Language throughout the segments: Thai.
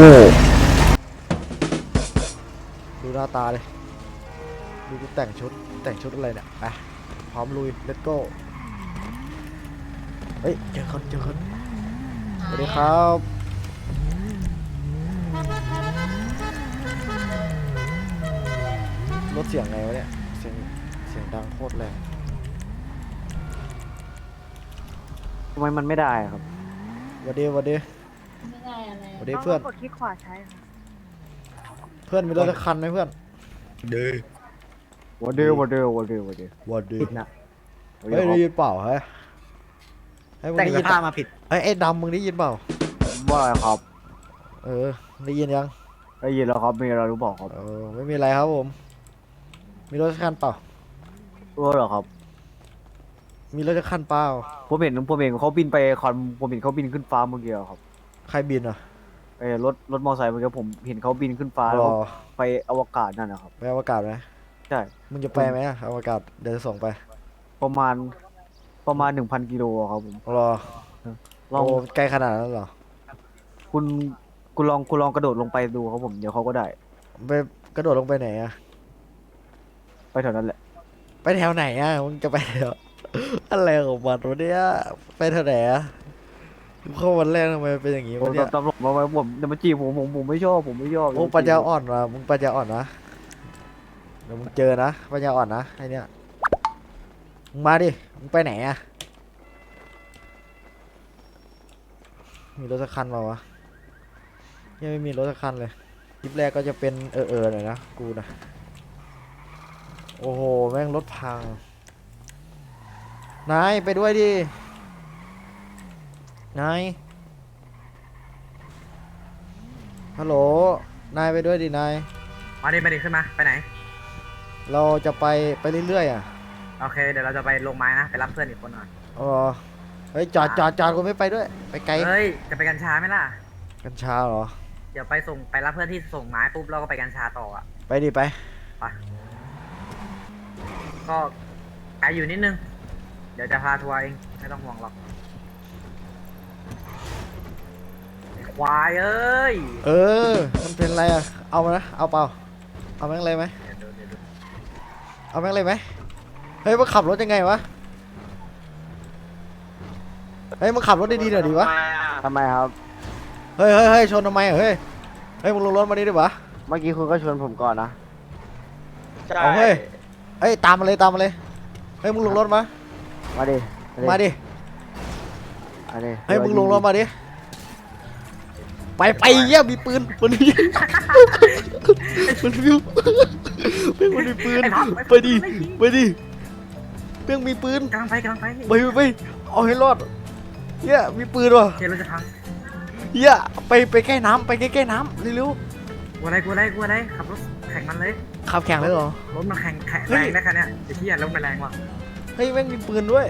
โม่ดูหน้าตาเลย ดูกูแต่งชุด แต่งชุดอะไรเนี่ยไปพร้อมลุย let's go เฮ้ย เจอคนเจอคนสวัสดีครับ รถเสียงไงวะเนี่ย เสียง เสียงดังโคตรแรง ทำไมมันไม่ได้ครับ หวัสดีหวัสดีไม่ได้อะไรหวัสดีเพื่อนกดคลิกขวาใช้ค่ะเพื่อนมีรถสักคันไหมเพื่อนวันเดียววันเดียววันเดียววันเดียวหวัสดีผิดนะเฮ้ยได้ยินเปล่าเฮ้ยให้มึงแต่งได้เสื้ยิอนผ้ามาผิดไอ้ยไอ้ดำมึงได้ยินเปล่า ว่าอะไรครับเออได้ยินยัง ได้ยินแล้วครับมีอะไรรู้บอกครับเออไม่มีอะไรครับผม มีรถสักคันเปล่า รู้เหรอครับมีรถสักคันเปล่า ผมเห็นผมเห็นเขาบินไปคอนผมเห็นเขาบินขึ้นฟ้าเมื่อกี้อะครับ ใครบินอะ เออรถรถมอเตอร์ไซค์เมื่อกี้ผมเห็นเขาบินขึ้นฟ้ารแล้วอก็ไปอวกาศนั่นนะครับ ไปอวกาศไหมใช่ มึงจะไปไหมอะอวกาศเดี๋ยวจะส่งไปประมาณประมาณหนึ่งพันกิโลอะครับผมรอลองโอ้ไกลขนาดนั้นเหรอคุณคุณลองคุณลองกระโดดลงไปดูครับผมเดี๋ยวเขาก็ได้ ไปกระโดดลงไปไหนอะไปแถวนั้นแหละ ไปแถวไหนอะมึงจะไปแถว อะไรของมันวะเนี่ยไปแถวไหนอะ เข้าวันแรกทำไมเป็นอย่างงี้ผมวะเนี่ยตำรวจมาไว้ผมเดี๋ยวมาจีบผมผมผมไม่ชอบผมไม่ชอบโอ้ปัญญาอ่อนวะมึงปัญญาอ่อนนะเดี๋ยวมึงเจอนะปัญญาอ่อนนะไอเนี่ยมึงมาดิมึงไปไหนอะมีรถสักคันเปล่าวะยังไม่มีรถสักคันเลยคลิปแรกก็จะเป็นเออเออหน่อยนะกูนะโอ้โหแม่งรถพังนายไปด้วยดิ นาย ฮัลโหล นายไปด้วยดินาย มาดิมาดิขึ้นมา ไปไหน เราจะไปไปเรื่อยๆอะโอเค เดี๋ยวเราจะไปลงไม้นะ ไปรับเพื่อนอีกคนหน่อยอ๋อเฮ้ยจอดจอดจอดกูไม่ไปด้วย ไปไกล เฮ้ย จะไปกัญชาไหมล่ะ กัญชาเหรอ เดี๋ยวไปส่งไปรับเพื่อนที่ส่งไม้ปุ๊บเราก็ไปกัญชาต่ออะ ไปดิไป ก็ไกลอยู่นิดนึง เดี๋ยวจะพาทัวร์เอง ไม่ต้องห่วงหรอกไอ้ ควายเอ้ยเออ มันเป็นอะไรอะ เอามานะ เอาเปล่า เอาแม่งเลยไหมเดี๋ยวดูเดี๋ยวดูเอาแม่งเลยไหม เฮ้ยมึงขับรถยังไงวะ เฮ้ยมึงขับรถดีๆหน่อยดิวะทำไมครับ เฮ้ยเฮ้ยเฮ้ยชนทำไมอะเฮ้ย เฮ้ย มึงลงรถมาดิดิวะ เมื่อกี้คุณก็ชวนผมก่อนนะเอาเฮ้ย เฮ้ย ตามมาเลย ตามมาเลย เฮ้ย มึงลงรถมา มาดิมาดิมาดิเฮ้ย มึงลงรถมาดิ ไปไปเยี่ยมีปืนมันมีมันมีเพ่งมันมีปืนไอ้ท็อปไปดิไปดิเพ่งมีปืนกำลังไปกำลังไปไปไปไปเอาให้รอดเฮียมีปืนว่ะเดี๋ยวเราจะพังเฮียไปไปใกล้น้ำไปใกล้ๆน้ำเร็วกลัวอะไรกลัวอะไรกลัวอะไรขับรถแข่งมันเลยๆขับแข่งเลยเหรอรถมันแข่งแข่งเฮ้แรยงนะคันเนี้ยไอ้ที่รถมันแรงว่ะเฮ้ยแม่งมีปืนด้วย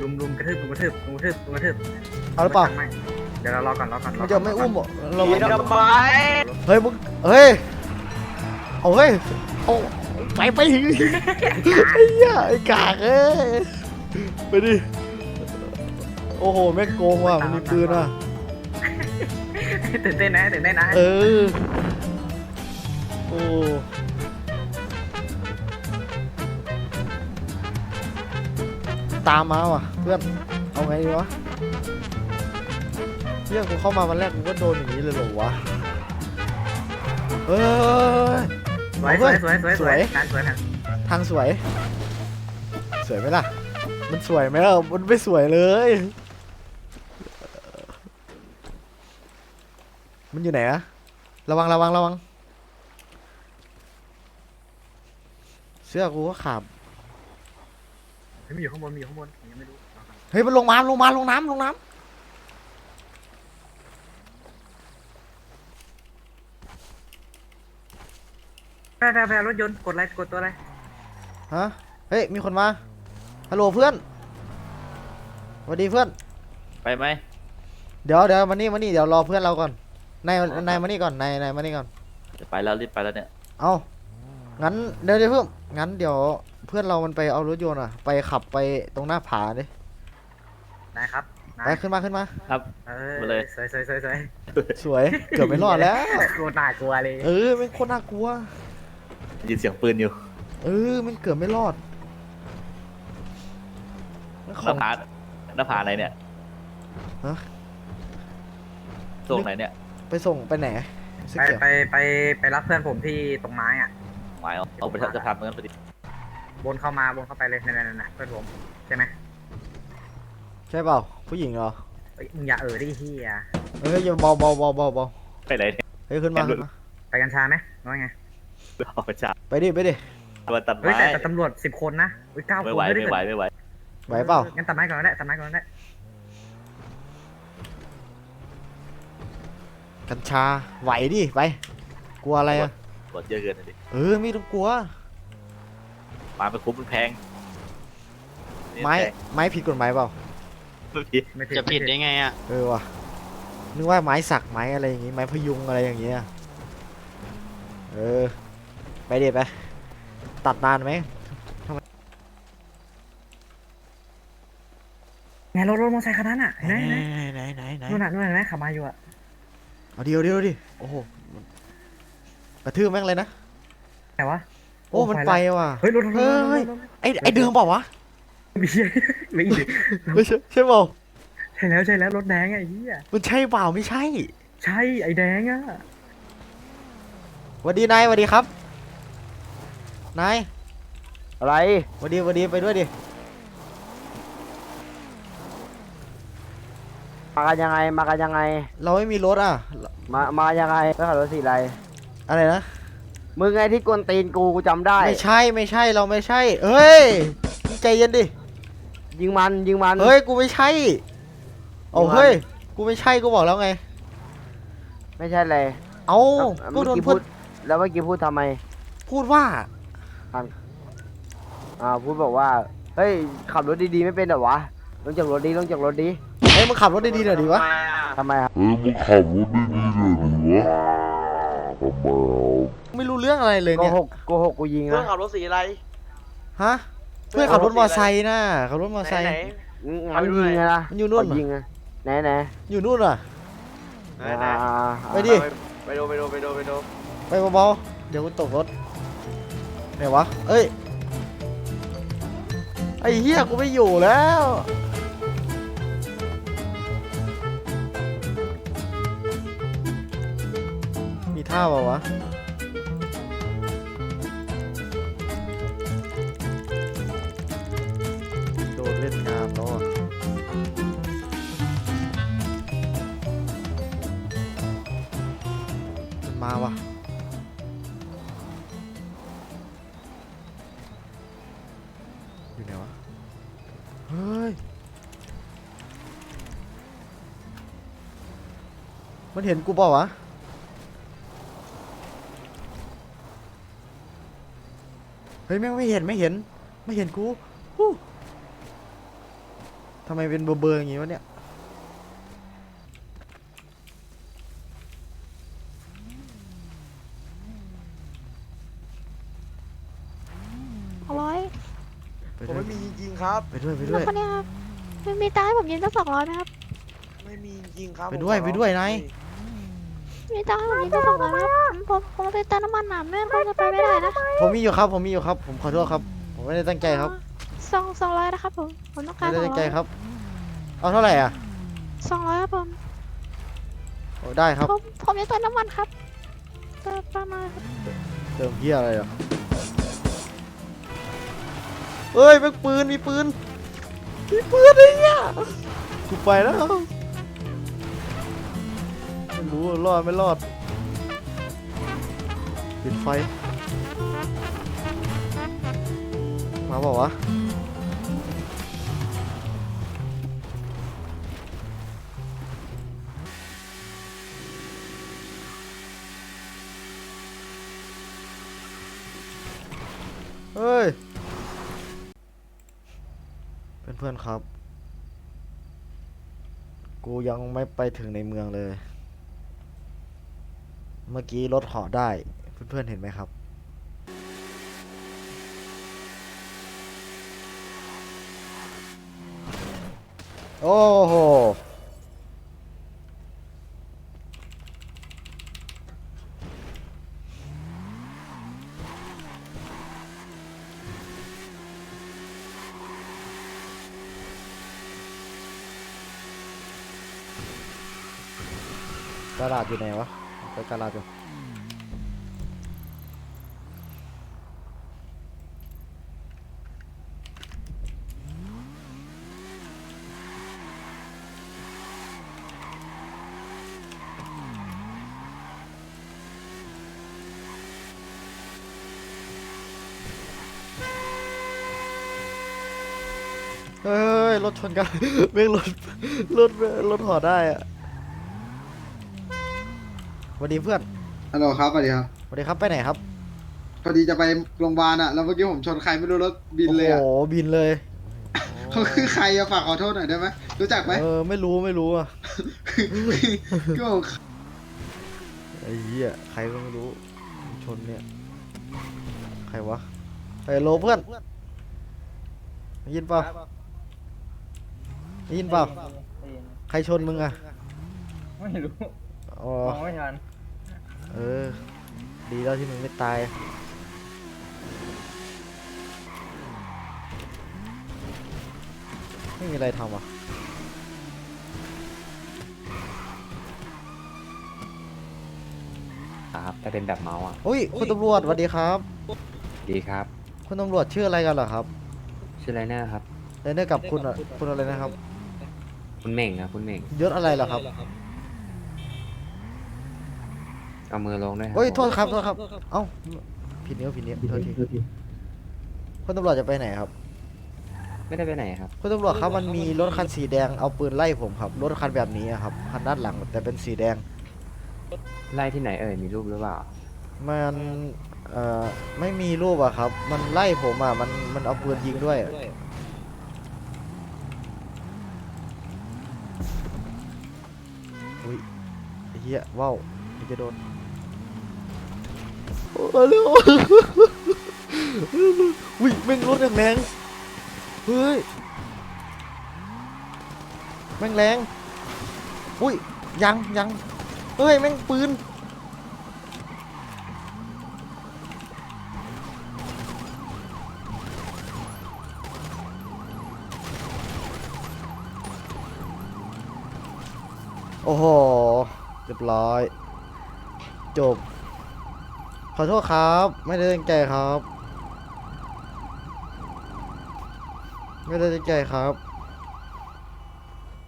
ลุมลุมกระทืบลุมกระทืบลุมกระทืบลุมกระทืบเอาหรือเปล่า ไม่เดี๋ยวเรารอก่อนรอก่อนรมัอนก่จะอนไม่อุ้มเหรอเรามีไม่ทำไมเฮ้ยมึงเฮ้ยเอาเฮ้ยเอาไปไปไอ้เหี้ยไอ้กากเอ้ยไปดิโอ้โหแม่งโกงว่ะมันมีปืนว่ะตื่นเต้นนะตื่นเต้นนะเออโอ้ ตามมาว่ะเพื่อน เอาไงดีวะเรื่องกูเข้ามาวันแรกกูก็โดนอย่างนี้เลยเหรอวะ เฮ้ย สวยสวยสวยสวยสวยการสวยนะทางสวย สวยไหมล่ะ มันสวยไหมล่ะ มันไม่สวยเลย มันอยู่ไหนอะระวังระวังระวัง เสื้อกูก็ขาด เฮ้ยมันอยู่ข้างบนมันอยู่ข้างบนยังไม่รู้รอก่อนเฮ้ยมันลงมาลงมาลงน้ำลงน้แปรแปรแปรรถยนต์กดอะไรกดตัวอะไรำฮะเฮ้ยมีคนมาฮัลโหลเพื่อนสวัสดีเพื่อน ไปไหมเดี๋ยวเดี๋ยวมานี่มานี่เดี๋ยวรอเพื่อนเราก่อนนายนายมานี่ก่อนนายนายมานี่ก่อนจะไปแล้วรีบไปแล้วเนี่ย เอา งั้นเดี๋ยวเดี๋ยวเพิ่มงั้นเดี๋ยวเพื่อนเรามันไปเอารถยนต์อะ ไปขับไปตรงหน้าผาดิได้ครับนาไปยขึ้นมาขึ้นมาครับเออมาเลย สวยสวยสวยสวยสวย เกือบไม่รอดแล้วโคตรน่ากลัวเลยเออมันโคตรน่ากลัวได้ยินเสียงปืนอยู่เออมันเกือบไม่รอดมันขหอน้างผาหน้าผาไหนเนี่ยฮะส่งไหนเนี่ย ไปส่งไปไหนสไปเก็ตไปไปไปรับเพื่อนผมที่ตรงไม้อะ หมายเอาเอาไปจะทำเหมือนกันพอดีบนเข้ามาบนเข้าไปเลยนั่นนั่นนั่นเพื่อนผมใช่ไหมใช่เปล่าผู้หญิงเหรอเอ้ยมึงอย่าเออดิเฮียเฮ้ยอย่าเบาเบาเบาเบาเบาไปไหนเนี่ย เฮ้ยขึ้นมาขึ้นมาไปกัญชาไหมว่าไงเอาไปจับไปดิไปดิตัวตัดเฮ้ยไม้แต่แต่ตำรวจสิบคนนะเฮ้ยเก้าคนไม่ไหวด้ไม่ไหวไม่ไหวไหวเปล่างั้นตัดไม้ก่อนก็ได้ตัดไม้ก่อนก็ได้กัญชาไหวดิไปกลัวอะไรอะ ตรวจเยอะเกินนะดิเออไม่ต้องกลัว มาไปคุ้มมันแพงนี่ไม้แพงไม้ผิดกฎหมายเปล่าไม่ผิดไม่ผิดจะผิดม่ได้ไงอะ เออว่ะนึกว่าไม้สักไม้อะไรอย่างงี้ไม้พยุงอะไรอย่างเงี้ยเออไปดิไปตัดนานไหมไงรถรถมอเตอร์ไซค์คันนั้นอะเห็นไหมเห็นไหมไหนไหนไหนนู่นน่ะนู่นน่ะเห็นไหมขับมาอยู่อะเอาเดียวเดียวดิโอ้โห กระทืบแม่งเลยนะ แต่ว่าโอ้ มันไปว่ะ เฮ้ยรถรถรถรถรถเฮ้ยรถไอไอเดิมเปล่าวะ ไม่ใช่ไม่ใช่ไม่ใช่ใช่เปล่าใช่แล้วใช่แล้วรถแดงไอ้เหี้ยมันใช่เปล่าไม่ใช่ ใช่ไอ้แดงอะหวัสดีนายหวัสดีครับ นายอะไรหวัสดีหวัสดีไปด้วยดิ มากันยังไงมากันยังไง เราไม่มีรถอะ มามายังไงไม่ขับรถสีอะไร อะไรนะ มึงไงที่กวนตีนกูกูจำได้ ไม่ใช่ไม่ใช่เราไม่ใช่ เฮ้ยมึงใจเย็นดิ ยิงมันยิงมัน เฮ้ยกูไม่ใช่เอามึงมาเฮ้ยกูไม่ใช่กูบอกแล้วไง ไม่ใช่เลยเอาเอ้าก็เมื่อโดนกี้พูพูด ดแล้วเมื่อกี้พูดทำไม พูดว่า อ่าพูดบอกว่า เฮ้ยขับรถดีๆไม่เป็นเหรอวะ ลงจากรถดีลงจากรถดีเฮ้ยมึงขับรถดีๆหน่อยดิวะทำไมครับเฮ้ยมึงขับรถดีๆหน่อยดิวะ ทำไมอะไม่รู้เรื่องอะไรเลยโกเนี่ย หกโกหกกูยิงเพื่อนะนขับรถสีอะไร ฮะ เพื่อนขับรถมอไซค์น่ะขับรถมอไซค์ ไหน อืมขับงั้นไปดูยิงหน่อยไงล่ะมันอยู่นู่นขอยิงไงไหนไหนอยู่นู่นอะ ไหนไหน อ่าไปดิไปดูไปดูไปดูไปดูไปเบาๆ เดี๋ยวกูตกรถไหนวะ เอ้ย ไอ้เหี้ยกูไม่อยู่แล้ว มีท่าเปล่าวะโดนเล่นงานแล้วอะมันมาว่ะอยู่ไหนวะ เฮ้ย มันเห็นกูเปล่าวะ ฮ้ยแม่งไม่เห็นไม่เห็น ไม่เห็นกูฮู้ทำไมเป็นเบอร์เบอร์อย่างงี้วะเนี่ยเอาร้อยไปผมด้วยไม่มีจริงๆครับ ไปด้วยไปแล้ด้ววย คนเนี้ยครับไม่มีตังค์ให้ผมยืมสักสองร้อยไหมครับ ไม่มีจริงๆครับไปด้วยผมขอไปด้วยร้องนายมี ตังค์ให้ผมยืมสักสองร้อยไหมครับผมผมไปเติมน้ำมันหนามแม่คงจะไปไม่ได้นะผมมีอยู่ครับ ผมมีอยู่ครับ ผมขอโทษครับ ผมไม่ได้ตั้งใจครับสองสองร้อยนะครับผมผมต้องกาไม่รได้สองตั้งใจร้อยครับ เอาเท่าไหร่อะสองร้อยครับผมโอ้ได้ครับ ผมผมจะเติมน้ำมันครับเติมประมาณครับเติมเพี้ยอะไรอะเอ้ยแม่งปืนมีปืนมีปืนไอ้เนี่ยกูไปแล้วไม่ รู้ว่ารอดไม่รอดปิดไฟ มาบอกวะเฮ้ยเพื่อนครับ กูยังไม่ไปถึงในเมืองเลย เมื่อกี้รถเหาะได้ เพื่อนๆเห็นไหมครับ โอ้โหตลาดอยู่ไหนวะ ไปตลาดอยู่เฮ้ย รถชนกันเม่งรถรถรถหอได้อะ วัสดีเพื่อนฮัลโหลครับสวัสดีครับสวัสดีครับไปไหนครับพอดีจะไปโรงพยาบาลอะแล้วเมื่อกี้ผมชนใครไม่รู้รถบินเลยอะโอ้โหบินเลย เขาคือใครอะฝากขอโทษหน่อยได้ไหมรู้จักไหมเออไม่รู้ไม่รู้อะก็บอกไอ้เหี้ยใครก็ไม่รู้ชนเนี่ย ใครวะไอ้โลเพื่อนได้ยินเปล่าได้ยินเปล่าใครชนมึงอะไม่รู้อ๋อ มองไม่ทัน เออ ดีแล้วที่มึงไม่ตาย ไม่มีอะไรทำอะครับแต่เป็นแบบเมาส์อะ อุ้ย คุณตำรวจสวัสดีครับ ดีครับ คุณตำรวจชื่ออะไรกันเหรอครับชื่ออะไรนะครับเรนเนอร์กับคุณอะคุณอะไรนะครับ คุณเหม่งครับคุณเหม่งยศอะไรเหรอครับ เอามือลงด้วยครับโอ้ยผมโทษครับโทษครับ เอ้าผิดนิ้วผิดนิ้วโทษทีคุณตำรวจจะไปไหนครับไม่ได้ไปไหนครับ คุณตำรวจครับมันมีรถคันสีแดงเอาปืนไล่ผมครับรถคันแบบนี้อะครับคันด้านหลังแต่เป็นสีแดง ไล่ที่ไหนเอ่ยมีรูปหรือเปล่า มันเอ่อไม่มีรูปอะครับ มันไล่ผมอะมันมันเอาปืนยิงด้วยอะอุ้ยไอ้เหี้ยว้าวมันจะโดน โอ้เร็วอุ้ยแม่งรถแรงเฮ้ยแม่งแรงอุ้ยยังยังเฮ้ยแม่งปืนโอ้โหเรียบร้อย จบ อโทษครับ ไม่ได้ตั้งใจครับ ไม่ได้ตั้งใจครับ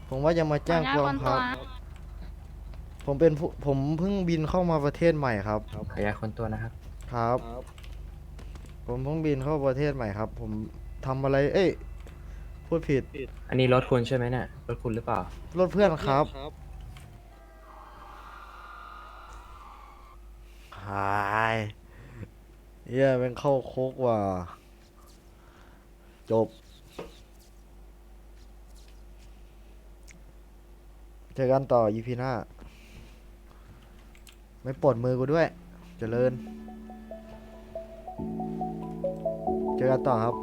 ผมว่าจะมาแจ้งความครับ ผมเป็นผู้ผมเพิ่งบินเข้ามาประเทศใหม่ครับขออนุญาตคนตัวนะครับ ครับ ผมเพิ่งบินเข้าประเทศใหม่ครับ ผมทำอะไร เอ้ยพูดผิด อันนี้รถคุณใช่ไหมเนี่ยรถคุณหรือเปล่ารถเพื่อนครับายเหี้ยเป็นเข้าคุกว่ะ จบ เจอกันต่อ EP หน้า ไม่ปลดมือกูด้วย เจริญ เจอกันต่อครับ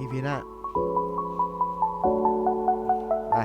EP หน้า ไป